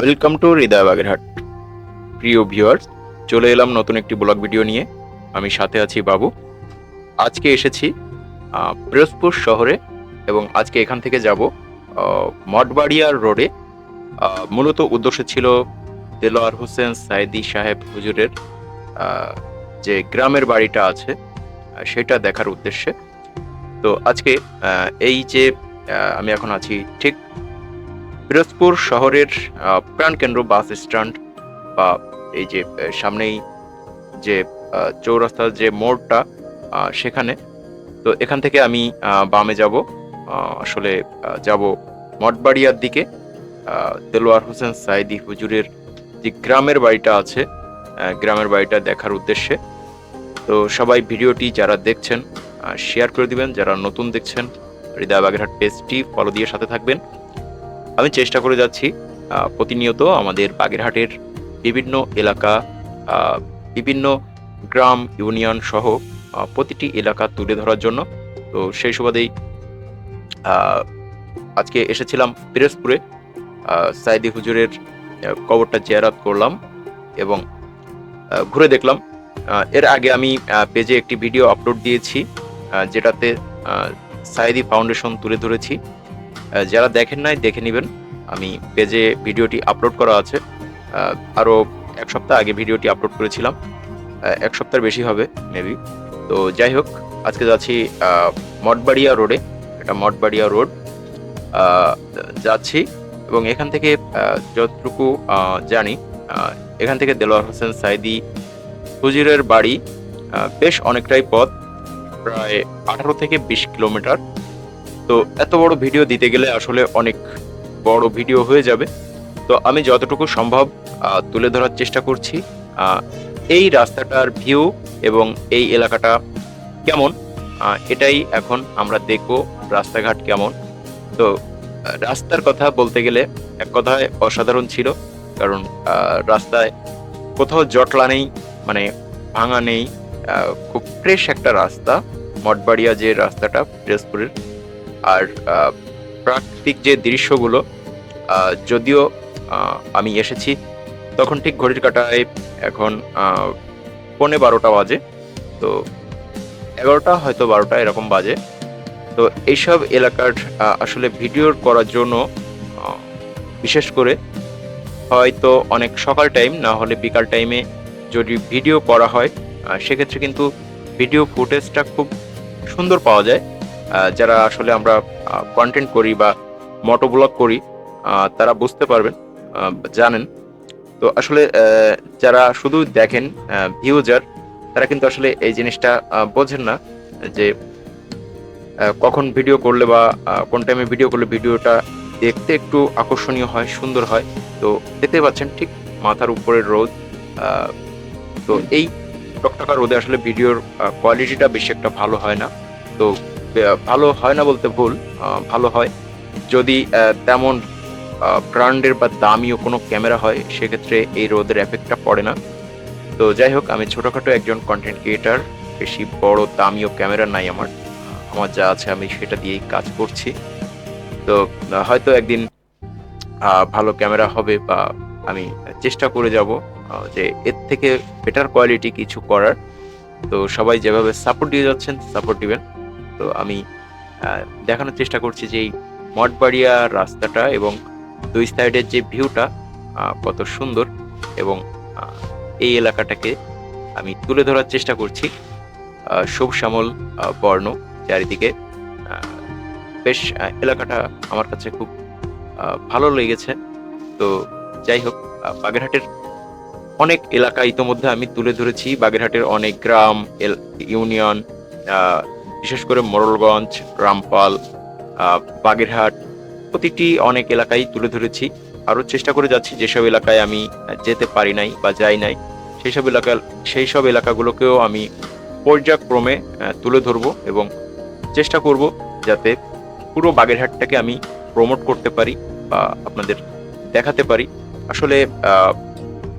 Welcome to হৃদয় বাগেরহাট প্রিয় viewers চলে এলাম নতুন একটি ব্লগ ভিডিও নিয়ে। আমি সাথে আছি বাবু। আজকে এসেছি পিরোজপুর শহরে এবং আজকে এখান থেকে যাব মঠবাড়িয়ার রোডে মূলত উদ্দেশ্য ছিল দেলোয়ার হোসেন সাইদি সাহেব হুজুরের যে গ্রামের বাড়িটা আছে সেটা দেখার উদ্দেশ্যে। তো আজকে এই যে আমি এখন আছি ঠিক পিরোজপুর শহরের প্রাণকেন্দ্র বাস স্ট্যান্ড বা এই যে সামনেই যে চৌরাস্তার যে মোড়টা সেখানে। তো এখান থেকে আমি বামে যাব। আসলে যাব মঠবাড়িয়ার দিকে। দেলোয়ার হোসেন সাইদি হুজুরের যে গ্রামের বাড়িটা আছে গ্রামের বাড়িটা দেখার উদ্দেশ্যে। তো সবাই ভিডিওটি যারা দেখছেন শেয়ার করে দিবেন। যারা নতুন দেখছেন হৃদয় বাগেরহাট পেজটি ফলো দিয়ে সাথে থাকবেন। আমি চেষ্টা করে যাচ্ছি প্রতিনিয়ত আমাদের বাগেরহাটের বিভিন্ন এলাকা বিভিন্ন গ্রাম, ইউনিয়ন সহ প্রতিটি এলাকা তুলে ধরার জন্য। তো সেই সুবাদেই আজকে এসেছিলাম পিরোজপুরে। সাইদি হুজুরের কবরটা জিয়ারাত করলাম এবং ঘুরে দেখলাম। এর আগে আমি পেজে একটি ভিডিও আপলোড দিয়েছি যেটাতে সাইদি ফাউন্ডেশন তুলে ধরেছি। যারা দেখেন নাই, দেখে নেবেন। আমি পেজে ভিডিওটি আপলোড করা আছে। আরও এক সপ্তাহ আগে ভিডিওটি আপলোড করেছিলাম। এক সপ্তাহের বেশি হবে মেবি তো যাই হোক, আজকে যাচ্ছি মঠবাড়িয়া রোডে এটা মঠবাড়িয়া রোড যাচ্ছি এবং এখান থেকে যতটুকু জানি এখান থেকে দেলোয়ার হোসেন সাইদি হুজিরের বাড়ি বেশ অনেকটাই পথ, প্রায় আঠারো থেকে বিশ কিলোমিটার। তো এত বড় ভিডিও দিতে গেলে আসলে অনেক বড় ভিডিও হয়ে যাবে। তো আমি যতটুকু সম্ভব তুলে ধরার চেষ্টা করছি। এই রাস্তাটার ভিউ এবং এই এলাকাটা কেমন? এটাই এখন আমরা দেখব রাস্তাঘাট কেমন। তো রাস্তার কথা বলতে গেলে এক কথায় অসাধারণ ছিল। কারণ রাস্তায় কোথাও জটলা নেই মানে ভাঙা নেই। খুব ফ্রেশ একটা রাস্তা। মঠবাড়িয়া যে রাস্তাটা পিরোজপুরের আর প্রাকৃতিক যে দৃশ্যগুলো যদিও আমি এসেছি, তখন ঠিক ঘড়ির কাটায় এখন পৌনে বারোটা বাজে। তো এগারোটা, হয়তো বারোটা, এরকম বাজে। তো এইসব এলাকার আসলে ভিডিও করার জন্য বিশেষ করে হয়তো অনেক সকাল টাইম, না হলে বিকাল টাইমে যদি ভিডিও করা হয় সেক্ষেত্রে কিন্তু ভিডিও ফুটেজটা খুব সুন্দর পাওয়া যায়। যারা আসলে আমরা কন্টেন্ট করি বা মোটো ব্লগ করি তারা বুঝতে পারবেন জানেন। তো আসলে যারা শুধু দেখেন ভিউজার তারা কিন্তু আসলে এই জিনিসটা বোঝেন না যে কখন ভিডিও করলে বা কোন টাইমে ভিডিও করলে ভিডিওটা দেখতে একটু আকর্ষণীয় হয়, সুন্দর হয়। তো দেখতে পাচ্ছেন, ঠিক মাথার উপরের রোদ তো এই টকটকা রোদে আসলে ভিডিওর কোয়ালিটিটা বেশি একটা ভালো হয় না। তো ভালো হয় না বলতে ভুল ভালো হয়। যদি তেমন ব্র্যান্ডের বা দামিও কোনো ক্যামেরা হয়, সেক্ষেত্রে এই রোদের এফেক্টটা পড়ে না। তো যাই হোক, আমি ছোটোখাটো একজন কন্টেন্ট ক্রিয়েটার বেশি বড় দামিও ক্যামেরা নাই আমার। আমার যা আছে আমি সেটা দিয়েই কাজ করছি। তো হয়তো একদিন ভালো ক্যামেরা হবে বা আমি চেষ্টা করে যাব যে এর থেকে বেটার কোয়ালিটি কিছু করার। তো সবাই যেভাবে সাপোর্ট দিয়ে যাচ্ছেন সাপোর্ট দিবেন। তো আমি দেখানোর চেষ্টা করছি যে এই মঠবাড়িয়া রাস্তাটা এবং দুই সাইডের যে ভিউটা কত সুন্দর এবং এই এলাকাটাকে আমি তুলে ধরার চেষ্টা করছি। সবুজ শ্যামল বর্ণ চারিদিকে বেশ এলাকাটা আমার কাছে খুব ভালো লেগেছে। তো যাই হোক বাগেরহাটের অনেক এলাকা ইতোমধ্যে আমি তুলে ধরেছি। বাগেরহাটের অনেক গ্রাম ইউনিয়ন বিশেষ করে মোড়লগঞ্জ, রামপাল বাগেরহাট, প্রতিটি অনেক এলাকায় তুলে ধরেছি। আরও চেষ্টা করে যাচ্ছি, যেসব এলাকায় আমি যেতে পারি নাই বা যাই নাই সেই সব এলাকা সেই সব এলাকাগুলোকেও আমি পর্যায়ক্রমে তুলে ধরবো এবং চেষ্টা করব যাতে পুরো বাগেরহাটটাকে আমি প্রমোট করতে পারি বা আপনাদের দেখাতে পারি। আসলে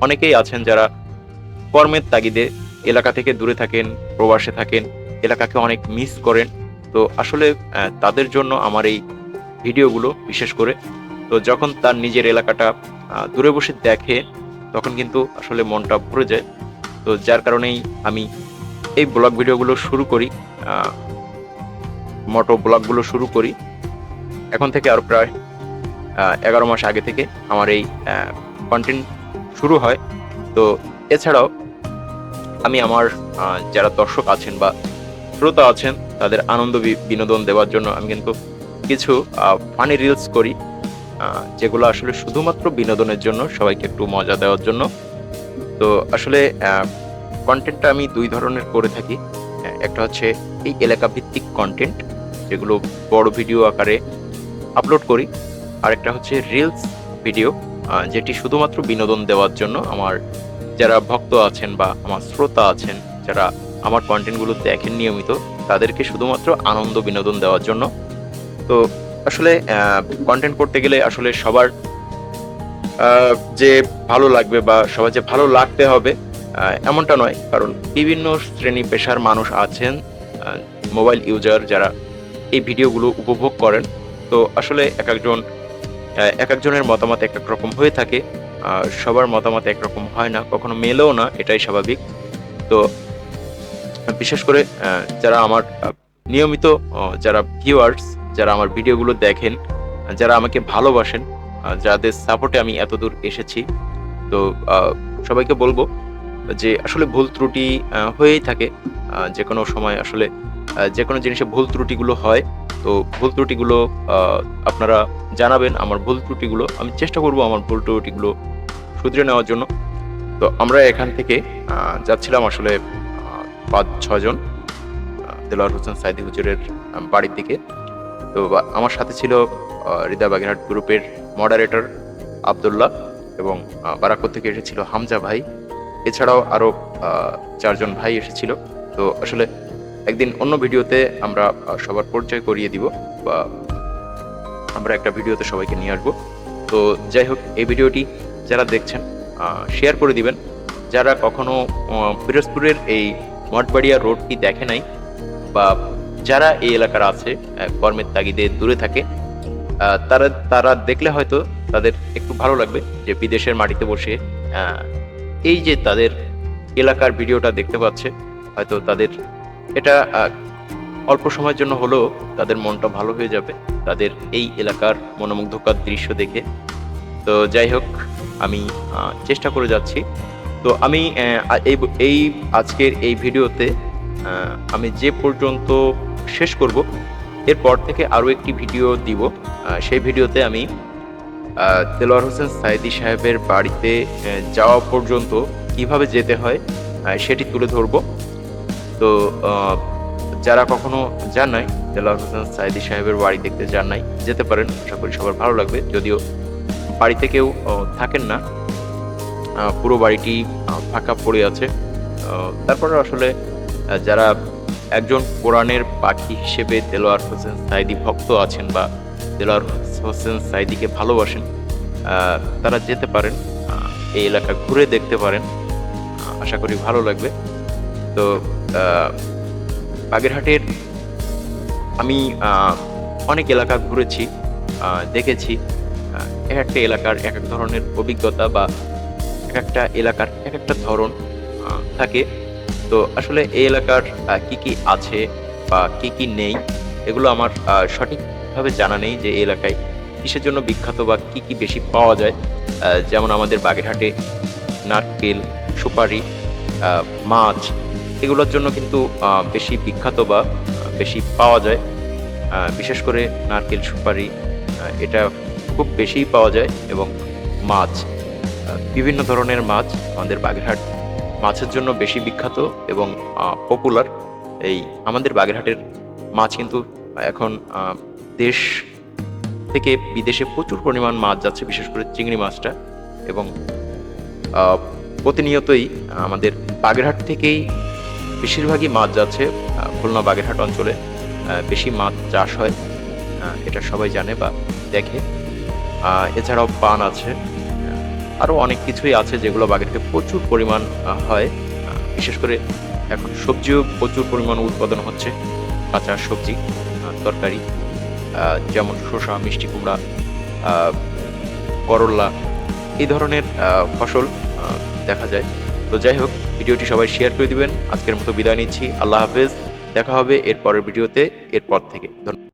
অনেকেই আছেন যারা কর্মের তাগিদে এলাকা থেকে দূরে থাকেন, প্রবাসে থাকেন এলাকাকে অনেক মিস করেন। তো আসলে তাদের জন্য আমার এই ভিডিওগুলো বিশেষ করে, তো যখন তার নিজের এলাকাটা দূরে বসে দেখে, তখন কিন্তু আসলে মনটা ভরে যায়। তো যার কারণেই আমি এই ব্লগ ভিডিওগুলো শুরু করি মোটো ব্লগগুলো শুরু করি। এখন থেকে আর প্রায় এগারো মাস আগে থেকে আমার এই কন্টেন্ট শুরু হয়। তো এছাড়াও, আমি আমার যারা দর্শক আছেন বা শ্রোতা আছেন, তাদের আনন্দ বিনোদন দেওয়ার জন্য আমি কিন্তু কিছু ফানি রিলস করি যেগুলো আসলে শুধুমাত্র বিনোদনের জন্য, সবাইকে একটু মজা দেওয়ার জন্য। তো আসলে কন্টেন্টটা আমি দুই ধরনের করে থাকি। একটা হচ্ছে এই এলাকা ভিত্তিক কন্টেন্ট যেগুলো বড় ভিডিও আকারে আপলোড করি। আর একটা হচ্ছে রিলস ভিডিও যেটি শুধুমাত্র বিনোদন দেওয়ার জন্য। আমার যারা ভক্ত আছেন বা আমার শ্রোতা আছেন, যারা আমার কন্টেন্টগুলো দেখেন নিয়মিত, তাদেরকে শুধুমাত্র আনন্দ বিনোদন দেওয়ার জন্য। তো আসলে কন্টেন্ট করতে গেলে আসলে সবার যে ভালো লাগবে বা সবার যে ভালো লাগতে হবে এমনটা নয়। কারণ বিভিন্ন শ্রেণি পেশার মানুষ আছেন মোবাইল ইউজার যারা এই ভিডিওগুলো উপভোগ করেন। তো আসলে এক একজন এক একজনের মতামত এক এক রকম হয়ে থাকে। সবার মতামত একরকম হয় না, কখনো মেলেও না, এটাই স্বাভাবিক। তো বিশেষ করে যারা আমার নিয়মিত যারা ভিউয়ার্স যারা আমার ভিডিওগুলো দেখেন যারা আমাকে ভালোবাসেন যাদের সাপোর্টে আমি এতদূর এসেছি, তো সবাইকে বলব যে আসলে ভুল ত্রুটি হয়েই থাকে যে কোনো সময় আসলে যে কোনো জিনিসে ভুল ত্রুটিগুলো হয়, তো ভুল ত্রুটিগুলো আপনারা জানাবেন আমার ভুল ত্রুটিগুলো। আমি চেষ্টা করব আমার ভুল ত্রুটিগুলো শুধরে নেওয়ার জন্য। তো আমরা এখান থেকে যাচ্ছিলাম আসলে পাঁচ ছজন দেলোয়ার হোসেন সাইদি হুজুরের বাড়ির দিকে। তো আমার সাথে ছিল হৃদয় বাগেরহাট গ্রুপের মডারেটর আবদুল্লাহ এবং বারাকপুর থেকে এসেছিল হামজা ভাই। এছাড়াও আরও চারজন ভাই এসেছিল। তো আসলে একদিন অন্য ভিডিওতে আমরা সবার পরিচয় করিয়ে দিব বা আমরা একটা ভিডিওতে সবাইকে নিয়ে আসব। তো যাই হোক, এই ভিডিওটি যারা দেখছেন শেয়ার করে দিবেন। যারা কখনো পিরোজপুরের এই মঠবাড়িয়া রোডটি দেখে নাই? বা যারা এই এলাকার আছে কর্মের তাগিদে দূরে থাকে তারা তারা দেখলে হয়তো তাদের একটু ভালো লাগবে যে বিদেশের মাটিতে বসে এই যে তাদের এলাকার ভিডিওটা দেখতে পাচ্ছে, হয়তো তাদের এটা অল্প সময়ের জন্য হলেও তাদের মনটা ভালো হয়ে যাবে, তাদের এই এলাকার মনোমুগ্ধকর দৃশ্য দেখে। তো যাই হোক, আমি চেষ্টা করে যাচ্ছি। তো আমি এই আজকের এই ভিডিওতে আমি যে পর্যন্ত শেষ করব, এরপর থেকে আরও একটি ভিডিও দিব। সেই ভিডিওতে আমি দেলোয়ার হোসেন সাইদি সাহেবের বাড়িতে যাওয়া পর্যন্ত কীভাবে যেতে হয় সেটি তুলে ধরব। তো যারা কখনো যান নাই দেলোয়ার হোসেন সাইদি সাহেবের বাড়ি দেখতে যান নাই, যেতে পারেন। আশা করি সবার ভালো লাগবে। যদিও বাড়িতে কেউ থাকেন না পুরো বাড়িটি ফাঁকা পড়ে আছে। তারপরে আসলে যারা একজন কোরআনের পাখি হিসেবে দেলোয়ার হোসেন সাইদি ভক্ত আছেন বা দেলোয়ার হোসেন সাইদিকে ভালোবাসেন তারা যেতে পারেন এই এলাকা ঘুরে দেখতে পারেন। আশা করি ভালো লাগবে। তো বাগেরহাটের আমি অনেক এলাকা ঘুরেছি দেখেছি। এক একটা এলাকার এক এক ধরনের অভিজ্ঞতা বা একটা এলাকার এক একটা ধরন থাকে। তো আসলে এই এলাকার কি কি আছে বা কি কি নেই, এগুলো আমার সঠিকভাবে জানা নেই যে এই এলাকায় কিসের জন্য বিখ্যাত বা কি কি বেশি পাওয়া যায়। যেমন আমাদের বাগেরহাটে নারকেল, সুপারি মাছ, এগুলোর জন্য কিন্তু বেশি বিখ্যাত বা বেশি পাওয়া যায়। বিশেষ করে নারকেল, সুপারি এটা খুব বেশিই পাওয়া যায় এবং মাছ। বিভিন্ন ধরনের মাছ আমাদের বাগেরহাট মাছের জন্য বেশি বিখ্যাত এবং পপুলার এই আমাদের বাগেরহাটের মাছ কিন্তু এখন দেশ থেকে বিদেশে প্রচুর পরিমাণ মাছ যাচ্ছে, বিশেষ করে চিংড়ি মাছটা। এবং প্রতিনিয়তই আমাদের বাগেরহাট থেকেই বেশিরভাগই মাছ যাচ্ছে খুলনা বাগেরহাট অঞ্চলে। বেশি মাছ চাষ হয় এটা সবাই জানে বা দেখে। এছাড়াও পান আছে। আরও অনেক কিছুই আছে যেগুলো বাগেরহাটে প্রচুর পরিমাণ হয়। বিশেষ করে এখন সবজিও প্রচুর পরিমাণ উৎপাদন হচ্ছে, কাঁচা সবজি তরকারি যেমন শসা, মিষ্টি কুমড়া করল্লা এই ধরনের ফসল দেখা যায়। তো যাই হোক, ভিডিওটি সবাই শেয়ার করে দিবেন। আজকের মতো বিদায় নিচ্ছি। আল্লাহ হাফেজ। দেখা হবে এর পরের ভিডিওতে, এরপর থেকে। ধন্যবাদ।